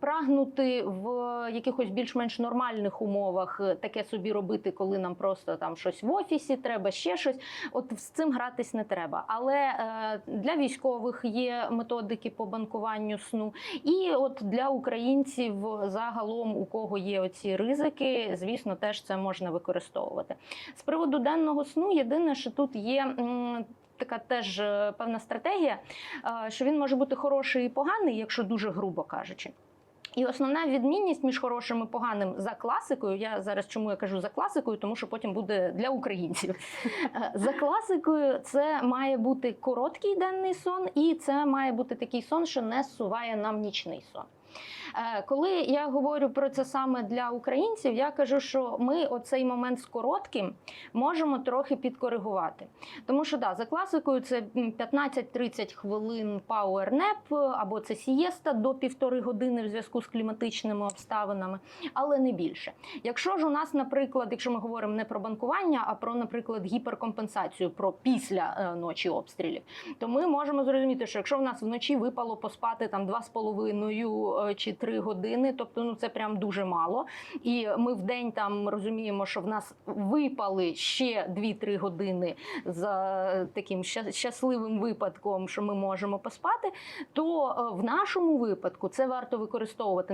прагнути в якихось більш-менш нормальних умовах е, таке собі робити, коли нам просто там щось в офісі треба, ще щось. От з цим гратись не треба. Але е, для військових є методики по банкуванню сну, і от для українців загалом, у кого є оці ризики, звісно, теж це можна використовувати. З приводу денного сну, єдине, що тут є. Така теж е, певна стратегія, е, що він може бути хороший і поганий, якщо дуже грубо кажучи. І основна відмінність між хорошим і поганим за класикою. Я зараз чому я кажу за класикою, тому що потім буде для українців. Е, За класикою, це має бути короткий денний сон, і це має бути такий сон, що не зсуває нам нічний сон. Е, Коли я говорю про це саме для українців, я кажу, що ми оцей момент з коротким можемо трохи підкоригувати. Тому що да, за класикою це 15-30 хвилин пауернеп або це сієста до півтори години в зв'язку з кліматичними обставинами, але не більше. Якщо ж у нас, наприклад, якщо ми говоримо не про банкування, а про, наприклад, гіперкомпенсацію про після е, ночі обстрілів, то ми можемо зрозуміти, що якщо в нас вночі випало поспати там 2,5 е, чи 3 години, тобто ну це прям дуже мало. І ми в день там розуміємо, що в нас випали ще 2-3 години за таким щасливим випадком, що ми можемо поспати, то е, в нашому випадку це варто використовувати